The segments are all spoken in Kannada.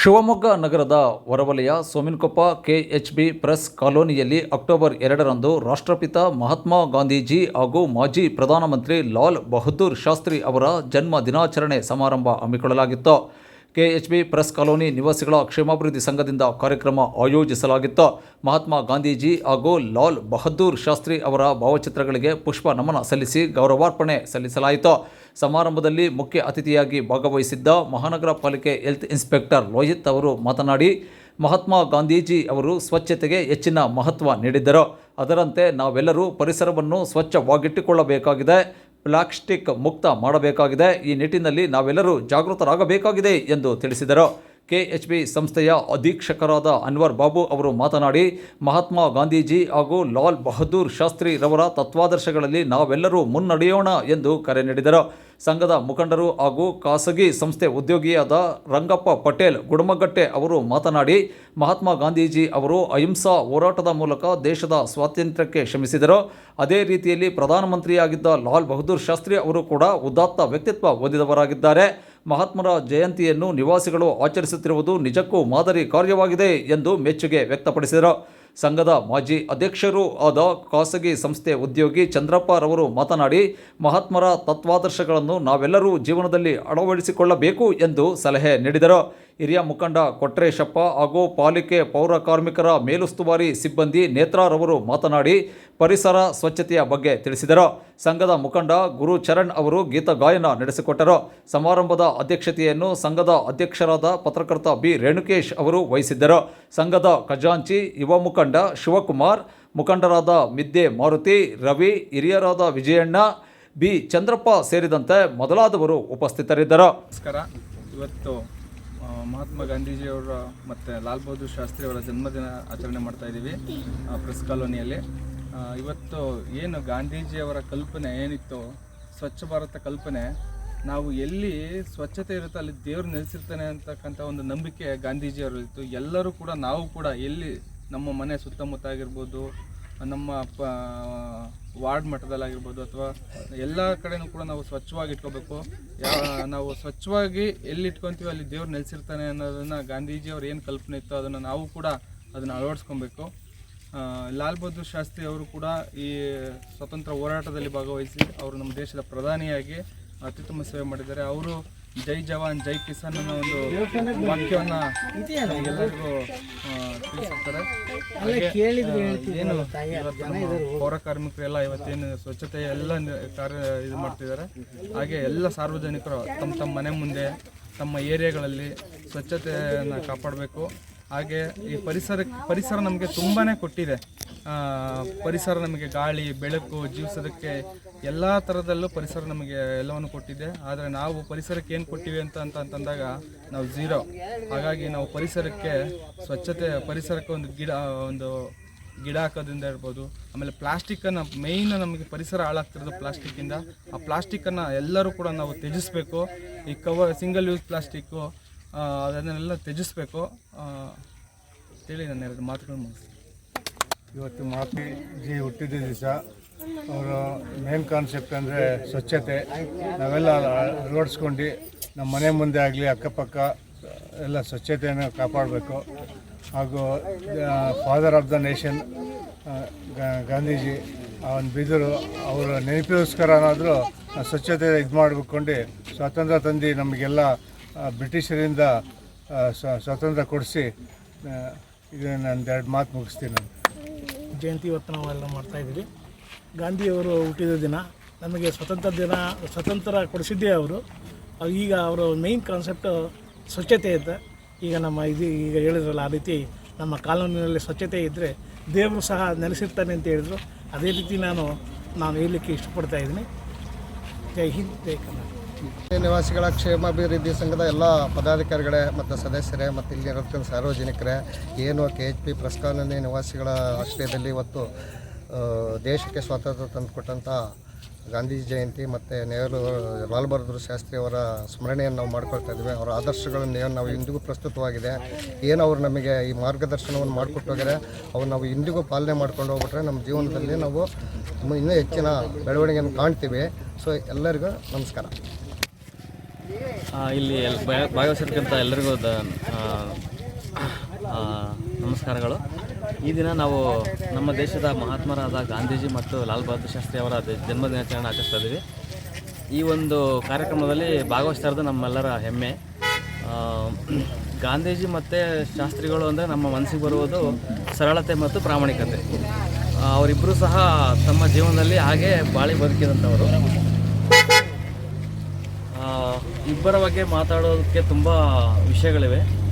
ಶಿವಮೊಗ್ಗ ನಗರದ ಹೊರವಲಯ ಸೋಮಿನಕೊಪ್ಪ ಕೆಎಚ್ಬಿ ಪ್ರೆಸ್ ಕಾಲೋನಿಯಲ್ಲಿ ಅಕ್ಟೋಬರ್ ಎರಡರಂದು ರಾಷ್ಟ್ರಪಿತ ಮಹಾತ್ಮ ಗಾಂಧೀಜಿ ಹಾಗೂ ಮಾಜಿ ಪ್ರಧಾನಮಂತ್ರಿ ಲಾಲ್ ಬಹದ್ದೂರ್ ಶಾಸ್ತ್ರಿ ಅವರ ಜನ್ಮ ದಿನಾಚರಣೆ ಸಮಾರಂಭ ಹಮ್ಮಿಕೊಳ್ಳಲಾಗಿತ್ತು. ಕೆಎಚ್ಬಿ ಪ್ರೆಸ್ ಕಾಲೋನಿ ನಿವಾಸಿಗಳ ಕ್ಷೇಮಾಭಿವೃದ್ಧಿ ಸಂಘದಿಂದ ಕಾರ್ಯಕ್ರಮ ಆಯೋಜಿಸಲಾಗಿತ್ತು. ಮಹಾತ್ಮ ಗಾಂಧೀಜಿ ಹಾಗೂ ಲಾಲ್ ಬಹದ್ದೂರ್ ಶಾಸ್ತ್ರಿ ಅವರ ಭಾವಚಿತ್ರಗಳಿಗೆ ಪುಷ್ಪ ನಮನ ಸಲ್ಲಿಸಿ ಗೌರವಾರ್ಪಣೆ ಸಲ್ಲಿಸಲಾಯಿತು. ಸಮಾರಂಭದಲ್ಲಿ ಮುಖ್ಯ ಅತಿಥಿಯಾಗಿ ಭಾಗವಹಿಸಿದ್ದ ಮಹಾನಗರ ಪಾಲಿಕೆ ಹೆಲ್ತ್ ಇನ್ಸ್ಪೆಕ್ಟರ್ ಲೋಹಿತ್ ಅವರು ಮಾತನಾಡಿ, ಮಹಾತ್ಮ ಗಾಂಧೀಜಿ ಅವರು ಸ್ವಚ್ಛತೆಗೆ ಹೆಚ್ಚಿನ ಮಹತ್ವ ನೀಡಿದ್ದರು. ಅದರಂತೆ ನಾವೆಲ್ಲರೂ ಪರಿಸರವನ್ನು ಸ್ವಚ್ಛವಾಗಿಟ್ಟುಕೊಳ್ಳಬೇಕಾಗಿದೆ. ಪ್ಲಾಸ್ಟಿಕ್ ಮುಕ್ತ ಮಾಡಬೇಕಾಗಿದೆ. ಈ ನಿಟ್ಟಿನಲ್ಲಿ ನಾವೆಲ್ಲರೂ ಜಾಗೃತರಾಗಬೇಕಾಗಿದೆ ಎಂದು ತಿಳಿಸಿದರು. ಕೆಎಚ್ಬಿ ಸಂಸ್ಥೆಯ ಅಧೀಕ್ಷಕರಾದ ಅನ್ವರ್ ಬಾಬು ಅವರು ಮಾತನಾಡಿ, ಮಹಾತ್ಮ ಗಾಂಧೀಜಿ ಹಾಗೂ ಲಾಲ್ ಬಹದ್ದೂರ್ ಶಾಸ್ತ್ರಿರವರ ತತ್ವಾದರ್ಶಗಳಲ್ಲಿ ನಾವೆಲ್ಲರೂ ಮುನ್ನಡೆಯೋಣ ಎಂದು ಕರೆ ನೀಡಿದರು. ಸಂಘದ ಮುಖಂಡರು ಹಾಗೂ ಖಾಸಗಿ ಸಂಸ್ಥೆ ಉದ್ಯೋಗಿಯಾದ ರಂಗಪ್ಪ ಪಟೇಲ್, ಗುಡಮಗಟ್ಟೆ ಅವರು ಮಾತನಾಡಿ, ಮಹಾತ್ಮ ಗಾಂಧೀಜಿ ಅವರು ಅಹಿಂಸಾ ಹೋರಾಟದ ಮೂಲಕ ದೇಶದ ಸ್ವಾತಂತ್ರ್ಯಕ್ಕೆ ಶ್ರಮಿಸಿದರು. ಅದೇ ರೀತಿಯಲ್ಲಿ ಪ್ರಧಾನಮಂತ್ರಿಯಾಗಿದ್ದ ಲಾಲ್ ಬಹದ್ದೂರ್ ಶಾಸ್ತ್ರಿ ಅವರು ಕೂಡ ಉದಾತ್ತ ವ್ಯಕ್ತಿತ್ವ ಹೊಂದಿದವರಾಗಿದ್ದಾರೆ. ಮಹಾತ್ಮರ ಜಯಂತಿಯನ್ನು ನಿವಾಸಿಗಳು ಆಚರಿಸುತ್ತಿರುವುದು ನಿಜಕ್ಕೂ ಮಾದರಿ ಕಾರ್ಯವಾಗಿದೆ ಎಂದು ಮೆಚ್ಚುಗೆ ವ್ಯಕ್ತಪಡಿಸಿದರು. ಸಂಘದ ಮಾಜಿ ಅಧ್ಯಕ್ಷರೂ ಆದ ಖಾಸಗಿ ಸಂಸ್ಥೆ ಉದ್ಯೋಗಿ ಚಂದ್ರಪ್ಪರವರು ಮಾತನಾಡಿ, ಮಹಾತ್ಮರ ತತ್ವಾದರ್ಶಗಳನ್ನು ನಾವೆಲ್ಲರೂ ಜೀವನದಲ್ಲಿ ಅಳವಡಿಸಿಕೊಳ್ಳಬೇಕು ಎಂದು ಸಲಹೆ ನೀಡಿದರು. ಹಿರಿಯ ಮುಖಂಡ ಕೊಟ್ರೇಶಪ್ಪ ಹಾಗೂ ಪಾಲಿಕೆ ಪೌರ ಕಾರ್ಮಿಕರ ಮೇಲುಸ್ತುವಾರಿ ಸಿಬ್ಬಂದಿ ನೇತ್ರಾರವರು ಮಾತನಾಡಿ, ಪರಿಸರ ಸ್ವಚ್ಛತೆಯ ಬಗ್ಗೆ ತಿಳಿಸಿದರು. ಸಂಘದ ಮುಖಂಡ ಗುರು ಚರಣ್ ಅವರು ಗೀತ ಗಾಯನ ನಡೆಸಿಕೊಟ್ಟರು. ಸಮಾರಂಭದ ಅಧ್ಯಕ್ಷತೆಯನ್ನು ಸಂಘದ ಅಧ್ಯಕ್ಷರಾದ ಪತ್ರಕರ್ತ ಬಿ. ರೇಣುಕೇಶ್ ಅವರು ವಹಿಸಿದ್ದರು. ಸಂಘದ ಖಜಾಂಚಿ ಯುವ ಮುಖಂಡ ಶಿವಕುಮಾರ್, ಮುಖಂಡರಾದ ಮಿದ್ದೆ ಮಾರುತಿ, ರವಿ, ಹಿರಿಯರಾದ ವಿಜಯಣ್ಣ, ಬಿ. ಚಂದ್ರಪ್ಪ ಸೇರಿದಂತೆ ಮೊದಲಾದವರು ಉಪಸ್ಥಿತರಿದ್ದರು. ನಮಸ್ಕಾರ. ಇವತ್ತು ಮಹಾತ್ಮ ಗಾಂಧೀಜಿಯವರ ಮತ್ತು ಲಾಲ್ ಬಹದ್ದೂರ್ ಶಾಸ್ತ್ರಿ ಅವರ ಜನ್ಮದಿನ ಆಚರಣೆ ಮಾಡ್ತಾ ಇದ್ದೀವಿ ಪ್ರೆಸ್ ಕಾಲೋನಿಯಲ್ಲಿ. ಇವತ್ತು ಏನು ಗಾಂಧೀಜಿಯವರ ಕಲ್ಪನೆ ಏನಿತ್ತು, ಸ್ವಚ್ಛ ಭಾರತ ಕಲ್ಪನೆ, ನಾವು ಎಲ್ಲಿ ಸ್ವಚ್ಛತೆ ಇರುತ್ತೆ ಅಲ್ಲಿ ದೇವರು ನೆಲೆಸಿರ್ತಾನೆ ಅಂತಕ್ಕಂಥ ಒಂದು ನಂಬಿಕೆ ಗಾಂಧೀಜಿಯವರಲ್ಲಿತ್ತು. ಎಲ್ಲರೂ ಕೂಡ, ನಾವು ಕೂಡ ಎಲ್ಲಿ ನಮ್ಮ ಮನೆ ಸುತ್ತಮುತ್ತ ಆಗಿರ್ಬೋದು ನಮ್ಮ ಪ, ವಾರ್ಡ್ ಮಟ್ಟದಲ್ಲಾಗಿರ್ಬೋದು ಅಥವಾ ಎಲ್ಲ ಕಡೆನೂ ಕೂಡ ನಾವು ಸ್ವಚ್ಛವಾಗಿ ಇಟ್ಕೋಬೇಕು. ನಾವು ಸ್ವಚ್ಛವಾಗಿ ಎಲ್ಲಿ ಇಟ್ಕೊತೀವಿ ಅಲ್ಲಿ ದೇವ್ರು ನೆಲೆಸಿರ್ತಾನೆ ಅನ್ನೋದನ್ನು ಗಾಂಧೀಜಿಯವ್ರು ಏನು ಕಲ್ಪನೆ ಇತ್ತು ಅದನ್ನು ನಾವು ಕೂಡ ಅದನ್ನು ಅಳವಡಿಸ್ಕೊಬೇಕು. ಲಾಲ್ ಬಹದ್ದೂರ್ ಶಾಸ್ತ್ರಿ ಅವರು ಕೂಡ ಈ ಸ್ವತಂತ್ರ ಹೋರಾಟದಲ್ಲಿ ಭಾಗವಹಿಸಿ ಅವರು ನಮ್ಮ ದೇಶದ ಪ್ರಧಾನಿಯಾಗಿ ಅತ್ಯುತ್ತಮ ಸೇವೆ ಮಾಡಿದ್ದಾರೆ. ಅವರು ಜೈ ಜವಾನ್ ಜೈ ಕಿಸಾನ್ ಅನ್ನೋ ಒಂದು ವಾಕ್ಯವನ್ನ ಎಲ್ಲರಿಗೂ ಕಾರ್ಮಿಕರು ಏನು ಪೌರ ಕಾರ್ಮಿಕರೆಲ್ಲ ಇವತ್ತೇನು ಸ್ವಚ್ಛತೆ ಎಲ್ಲ ಕಾರ್ಯ ಇದು ಮಾಡ್ತಿದ್ದಾರೆ. ಹಾಗೆ ಎಲ್ಲ ಸಾರ್ವಜನಿಕರು ತಮ್ಮ ತಮ್ಮ ಮನೆ ಮುಂದೆ ತಮ್ಮ ಏರಿಯಾಗಳಲ್ಲಿ ಸ್ವಚ್ಛತೆಯನ್ನು ಕಾಪಾಡಬೇಕು. ಹಾಗೆ ಈ ಪರಿಸರ ಪರಿಸರ ನಮಗೆ ತುಂಬಾ ಕೊಟ್ಟಿದೆ. ಪರಿಸರ ನಮಗೆ ಗಾಳಿ ಬೆಳಕು ಜೀವಿಸೋದಕ್ಕೆ ಎಲ್ಲ ಥರದಲ್ಲೂ ಪರಿಸರ ನಮಗೆ ಎಲ್ಲವನ್ನು ಕೊಟ್ಟಿದೆ. ಆದರೆ ನಾವು ಪರಿಸರಕ್ಕೆ ಏನು ಕೊಟ್ಟಿವಿ ಅಂತ ಅಂತ ಅಂತಂದಾಗ ನಾವು ಝೀರೋ ಹಾಗಾಗಿ ನಾವು ಪರಿಸರಕ್ಕೆ ಸ್ವಚ್ಛತೆ, ಪರಿಸರಕ್ಕೆ ಒಂದು ಗಿಡ ಒಂದು ಗಿಡ ಹಾಕೋದ್ರಿಂದ ಇರ್ಬೋದು. ಆಮೇಲೆ ಪ್ಲಾಸ್ಟಿಕ್ಕನ್ನು ಮೇಯ್ನ್ ನಮಗೆ ಪರಿಸರ ಹಾಳಾಗ್ತಿರೋದು ಪ್ಲಾಸ್ಟಿಕ್ಕಿಂದ ಆ ಪ್ಲಾಸ್ಟಿಕ್ಕನ್ನು ಎಲ್ಲರೂ ಕೂಡ ನಾವು ತ್ಯಜಿಸಬೇಕು. ಈ ಕವರ್ ಸಿಂಗಲ್ ಯೂಸ್ ಪ್ಲಾಸ್ಟಿಕ್ಕು ಅದನ್ನೆಲ್ಲ ತ್ಯಜಿಸಬೇಕು. ಹೇಳಿ ನಾನು ಎರಡು ಮಾತುಗಳು ಮುಗಿಸ್ತೀನಿ. ಇವತ್ತು ಜಿ ಹುಟ್ಟಿದ ದಿವಸ ಅವರ ಮೇನ್ ಕಾನ್ಸೆಪ್ಟ್ ಅಂದರೆ ಸ್ವಚ್ಛತೆ. ನಾವೆಲ್ಲ ಅಳವಡಿಸ್ಕೊಂಡು ನಮ್ಮ ಮನೆ ಮುಂದೆ ಆಗಲಿ, ಅಕ್ಕಪಕ್ಕ ಎಲ್ಲ ಸ್ವಚ್ಛತೆಯನ್ನು ಕಾಪಾಡಬೇಕು. ಹಾಗೂ father of the nation Gandhiji, ಅವನ ಬಿದರು, ಅವರ ನೆನಪಿಗೋಸ್ಕರ ಏನಾದರೂ ಸ್ವಚ್ಛತೆ ಇದು ಮಾಡಿಕೊಂಡು ಸ್ವಾತಂತ್ರ್ಯ ತಂದು ನಮಗೆಲ್ಲ ಬ್ರಿಟಿಷರಿಂದ ಸ್ವಾತಂತ್ರ್ಯ ಕೊಡಿಸಿ ಇದು ನಾನು ಎರಡು ಮಾತು ಮುಗಿಸ್ತೀನಿ ಜಯಂತಿ ಇವತ್ತು ನಾವೆಲ್ಲ ಮಾಡ್ತಾ ಇದ್ದೀವಿ. ಗಾಂಧಿಯವರು ಹುಟ್ಟಿದ ದಿನ, ನಮಗೆ ಸ್ವತಂತ್ರ ದಿನ, ಸ್ವತಂತ್ರ ಕೊಡಿಸಿದ್ದೇ ಅವರು. ಈಗ ಅವರ ಮೇಯ್ನ್ ಕಾನ್ಸೆಪ್ಟು ಸ್ವಚ್ಛತೆ ಅಂತ ಈಗ ನಮ್ಮ ಇದು ಈಗ ಹೇಳಿದ್ರಲ್ಲ, ಆ ರೀತಿ ನಮ್ಮ ಕಾನೂನಿನಲ್ಲಿ ಸ್ವಚ್ಛತೆ ಇದ್ದರೆ ದೇವರು ಸಹ ನೆಲೆಸಿರ್ತಾನೆ ಅಂತ ಹೇಳಿದರು. ಅದೇ ರೀತಿ ನಾನು ನಾನು ಹೇಳಲಿಕ್ಕೆ ಇಷ್ಟಪಡ್ತಾ ಇದ್ದೀನಿ. ಜೈ ಹಿಂದ್, ಜೈ ಕನ್ನಡ ನಿವಾಸಿಗಳ ಕ್ಷೇಮಾಭಿವೃದ್ಧಿ ಸಂಘದ ಎಲ್ಲ ಪದಾಧಿಕಾರಿಗಳೇ ಮತ್ತು ಸದಸ್ಯರೇ ಮತ್ತು ಇಲ್ಲಿ ಇರತಕ್ಕಂಥ ಸಾರ್ವಜನಿಕರೇ, ಏನು ಕೆ ಎಚ್ ಪಿ ಪ್ರಸ್ತಾವನೆ ನಿವಾಸಿಗಳ ಆಶ್ರಯದಲ್ಲಿ ಇವತ್ತು ದೇಶಕ್ಕೆ ಸ್ವಾತಂತ್ರ್ಯ ತಂದುಕೊಟ್ಟಂಥ ಗಾಂಧೀಜಿ ಜಯಂತಿ ಮತ್ತು ನೆಹರು ಲಾಲ್ ಬಹದ್ದೂರ್ ಶಾಸ್ತ್ರಿಯವರ ಸ್ಮರಣೆಯನ್ನು ನಾವು ಮಾಡ್ಕೊಳ್ತಾ ಇದ್ದೇವೆ. ಅವರ ಆದರ್ಶಗಳನ್ನು ಏನು ನಾವು ಇಂದಿಗೂ ಪ್ರಸ್ತುತವಾಗಿದೆ. ಏನು ಅವರು ನಮಗೆ ಈ ಮಾರ್ಗದರ್ಶನವನ್ನು ಮಾಡಿಕೊಟ್ಟು ಹೋಗಿದೆ ಅವ್ರು ನಾವು ಇಂದಿಗೂ ಪಾಲನೆ ಮಾಡ್ಕೊಂಡು ಹೋಗ್ಬಿಟ್ರೆ ನಮ್ಮ ಜೀವನದಲ್ಲಿ ನಾವು ಇನ್ನೂ ಹೆಚ್ಚಿನ ಬೆಳವಣಿಗೆಯನ್ನು ಕಾಣ್ತೀವಿ. ಸೊ ಎಲ್ಲರಿಗೂ ನಮಸ್ಕಾರ. ಇಲ್ಲಿ ಭಾಗವಹಿಸಿರ್ತಕ್ಕಂಥ ಎಲ್ಲರಿಗೂ ನಮಸ್ಕಾರಗಳು. ಈ ದಿನ ನಾವು ನಮ್ಮ ದೇಶದ ಮಹಾತ್ಮರಾದ ಗಾಂಧೀಜಿ ಮತ್ತು ಲಾಲ್ ಬಹದ್ದೂರ್ ಶಾಸ್ತ್ರಿ ಅವರ ದ- ಜನ್ಮ ದಿನಾಚರಣೆ ಆಚರಿಸ್ತಾ ಇದ್ದೀವಿ. ಈ ಒಂದು ಕಾರ್ಯಕ್ರಮದಲ್ಲಿ ಭಾಗವಹಿಸ್ತಾ ನಮ್ಮೆಲ್ಲರ ಹೆಮ್ಮೆ. ಗಾಂಧೀಜಿ ಮತ್ತು ಶಾಸ್ತ್ರಿಗಳು ಅಂದರೆ ನಮ್ಮ ಮನಸ್ಸಿಗೆ ಬರುವುದು ಸರಳತೆ ಮತ್ತು ಪ್ರಾಮಾಣಿಕತೆ. ಅವರಿಬ್ಬರೂ ಸಹ ತಮ್ಮ ಜೀವನದಲ್ಲಿ ಹಾಗೆ ಬಾಳಿ ಬದುಕಿದಂಥವರು. ಇಬ್ಬರ ಬಗ್ಗೆ ಮಾತಾಡೋದಕ್ಕೆ ತುಂಬ ವಿಷಯಗಳಿವೆ.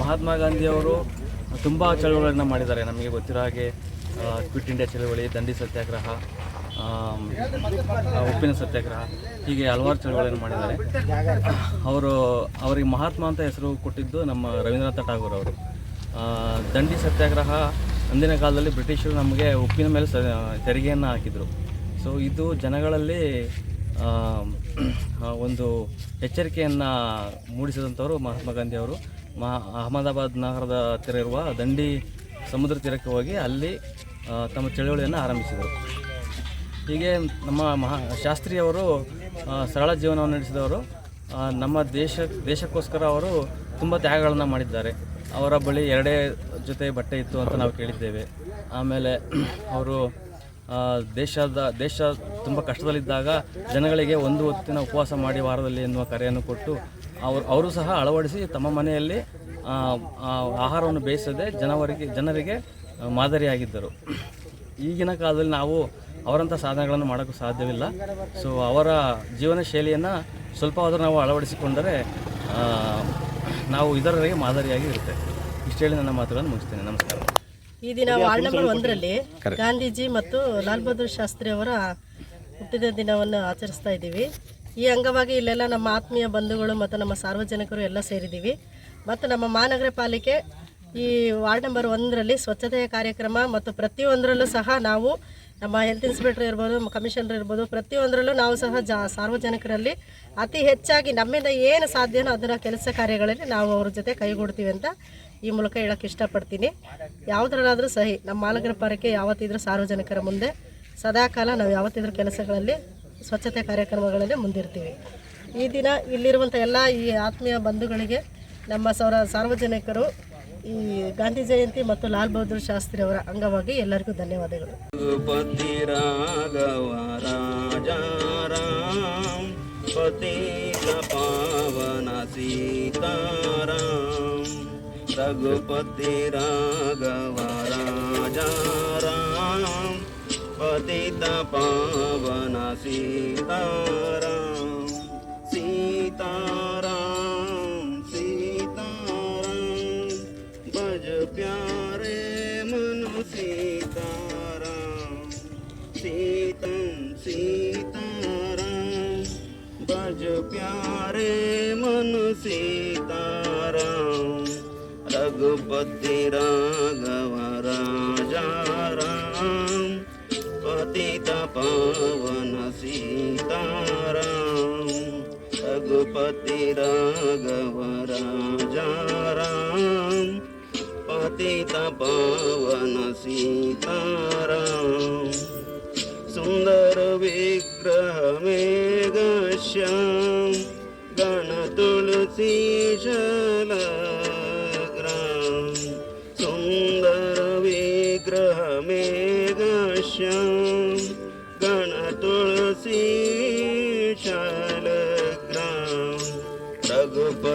ಮಹಾತ್ಮ ಗಾಂಧಿಯವರು ತುಂಬ ಚಳುವಳಿಗಳನ್ನು ಮಾಡಿದ್ದಾರೆ. ನಮಗೆ ಗೊತ್ತಿರೋ ಹಾಗೆ ಕ್ವಿಟ್ ಇಂಡಿಯಾ ಚಳವಳಿ, ದಂಡಿ ಸತ್ಯಾಗ್ರಹ ಉಪ್ಪಿನ ಸತ್ಯಾಗ್ರಹ, ಹೀಗೆ ಹಲವಾರು ಚಳವಳಿಯನ್ನು ಮಾಡಿದ್ದಾರೆ. ಅವರು, ಅವರಿಗೆ ಮಹಾತ್ಮ ಅಂತ ಹೆಸರು ಕೊಟ್ಟಿದ್ದು ನಮ್ಮ ರವೀಂದ್ರನಾಥ ಠಾಗೂರ್ ಅವರು. ದಂಡಿ ಸತ್ಯಾಗ್ರಹ ಅಂದಿನ ಕಾಲದಲ್ಲಿ ಬ್ರಿಟಿಷರು ನಮಗೆ ಉಪ್ಪಿನ ಮೇಲೆ ಸ, ತೆರಿಗೆಯನ್ನು ಹಾಕಿದರು. ಸೊ ಇದು ಜನಗಳಲ್ಲಿ ಒಂದು ಎಚ್ಚರಿಕೆಯನ್ನು ಮೂಡಿಸಿದಂಥವರು ಮಹಾತ್ಮ ಗಾಂಧಿ ಅವರು. ಮಹಾ ಅಹಮದಾಬಾದ್ ನಗರದ ಹತ್ತಿರ ಇರುವ ದಂಡಿ ಸಮುದ್ರ ತೀರಕ್ಕೆ ಹೋಗಿ ಅಲ್ಲಿ ತಮ್ಮ ಚಳುವಳಿಯನ್ನು ಆರಂಭಿಸಿದರು. ಹೀಗೆ ನಮ್ಮ ಮಹಾ ಶಾಸ್ತ್ರಿಯವರು ಸರಳ ಜೀವನವನ್ನು ನಡೆಸಿದವರು ನಮ್ಮ ದೇಶ, ದೇಶಕ್ಕೋಸ್ಕರ ಅವರು ತುಂಬ ತ್ಯಾಗಗಳನ್ನು ಮಾಡಿದ್ದಾರೆ. ಅವರ ಬಳಿ ಎರಡೇ ಜೊತೆ ಬಟ್ಟೆ ಇತ್ತು ಅಂತ ನಾವು ಕೇಳಿದ್ದೇವೆ. ಆಮೇಲೆ ಅವರು ದೇಶದ, ದೇಶ ತುಂಬ ಕಷ್ಟದಲ್ಲಿದ್ದಾಗ ಜನಗಳಿಗೆ ಒಂದು ಹೊತ್ತಿನ ಉಪವಾಸ ಮಾಡಿ ವಾರದಲ್ಲಿ ಎನ್ನುವ ಕರೆಯನ್ನು ಕೊಟ್ಟು ಅವರು ಅವರು ಸಹ ಅಳವಡಿಸಿ ತಮ್ಮ ಮನೆಯಲ್ಲಿ ಆಹಾರವನ್ನು ಬೇಯಿಸದೆ ಜನವರಿಗೆ ಜನರಿಗೆ ಮಾದರಿಯಾಗಿದ್ದರು. ಈಗಿನ ಕಾಲದಲ್ಲಿ ನಾವು ಅವರಂಥ ಸಾಧನೆಗಳನ್ನು ಮಾಡೋಕ್ಕೂ ಸಾಧ್ಯವಿಲ್ಲ. ಸೊ ಅವರ ಜೀವನ ಶೈಲಿಯನ್ನು ಸ್ವಲ್ಪವಾದರೂ ನಾವು ಅಳವಡಿಸಿಕೊಂಡರೆ ನಾವು ಇದರವರೆಗೆ ಮಾದರಿಯಾಗಿ ಇರುತ್ತೆ ಇಷ್ಟು ಹೇಳಿ ನನ್ನ ಮಾತುಗಳನ್ನು ಮುಗಿಸ್ತೇನೆ. ನಮಸ್ಕಾರ. ಈ ದಿನ ವಾರ್ಡ್ ನಂಬರ್ ಒಂದರಲ್ಲಿ ಗಾಂಧೀಜಿ ಮತ್ತು ಲಾಲ್ ಬಹದ್ದೂರ್ ಶಾಸ್ತ್ರಿ ಅವರ ಹುಟ್ಟಿದ ದಿನವನ್ನು ಆಚರಿಸ್ತಾ ಇದ್ದೀವಿ. ಈ ಅಂಗವಾಗಿ ಇಲ್ಲೆಲ್ಲ ನಮ್ಮ ಆತ್ಮೀಯ ಬಂಧುಗಳು ಮತ್ತು ನಮ್ಮ ಸಾರ್ವಜನಿಕರು ಎಲ್ಲ ಸೇರಿದ್ದೀವಿ. ಮತ್ತು ನಮ್ಮ ಮಹಾನಗರ ಪಾಲಿಕೆ ಈ ವಾರ್ಡ್ ನಂಬರ್ ಒಂದರಲ್ಲಿ ಸ್ವಚ್ಛತೆಯ ಕಾರ್ಯಕ್ರಮ ಮತ್ತು ಪ್ರತಿಯೊಂದರಲ್ಲೂ ಸಹ ನಾವು ನಮ್ಮ ಹೆಲ್ತ್ ಇನ್ಸ್ಪೆಕ್ಟರ್ ಇರ್ಬೋದು ಕಮಿಷನರ್ ಇರ್ಬೋದು, ಪ್ರತಿಯೊಂದರಲ್ಲೂ ನಾವು ಸಹ ಜಾ ಸಾರ್ವಜನಿಕರಲ್ಲಿ ಅತಿ ಹೆಚ್ಚಾಗಿ ನಮ್ಮಿಂದ ಏನು ಸಾಧ್ಯನೋ ಅದರ ಕೆಲಸ ಕಾರ್ಯಗಳಲ್ಲಿ ನಾವು ಅವ್ರ ಜೊತೆ ಕೈಗೂಡ್ತೀವಿ ಅಂತ ಈ ಮೂಲಕ ಹೇಳೋಕ್ಕೆ ಇಷ್ಟಪಡ್ತೀನಿ. ಯಾವುದ್ರಲ್ಲಾದರೂ ಸಹಿ, ನಮ್ಮ ಮಾಲಗರ ಪಾಲಿಕೆ ಯಾವತ್ತಿದ್ರೂ ಸಾರ್ವಜನಿಕರ ಮುಂದೆ ಸದಾಕಾಲ ನಾವು ಯಾವತ್ತಿದ್ರೂ ಕೆಲಸಗಳಲ್ಲಿ ಸ್ವಚ್ಛತೆ ಕಾರ್ಯಕ್ರಮಗಳಲ್ಲಿ ಮುಂದಿರ್ತೀವಿ. ಈ ದಿನ ಇಲ್ಲಿರುವಂಥ ಎಲ್ಲ ಈ ಆತ್ಮೀಯ ಬಂಧುಗಳಿಗೆ ನಮ್ಮ ಸೌರ ಸಾರ್ವಜನಿಕರು, ಈ ಗಾಂಧಿ ಜಯಂತಿ ಮತ್ತು ಲಾಲ್ ಬಹದ್ದೂರ್ ಶಾಸ್ತ್ರಿ ಅವರ ಅಂಗವಾಗಿ ಎಲ್ಲರಿಗೂ ಧನ್ಯವಾದಗಳು. ಪಾವನ ಸೀತಾರಾಮ ರಘುಪತಿ ರಾಘವ ರಾಜಾರಾಮ पतित पावन सीताराम। सीताराम सीताराम बज प्यारे मनु सीताराम। सीतम सीताराम बज प्यारे मनु सीताराम। रघुपति राघव राजा राम पावन सीताराम रघुपति राघव राजा राम पतित पावन सीताराम। सुंदर विग्रह में श्याम गण तुलसी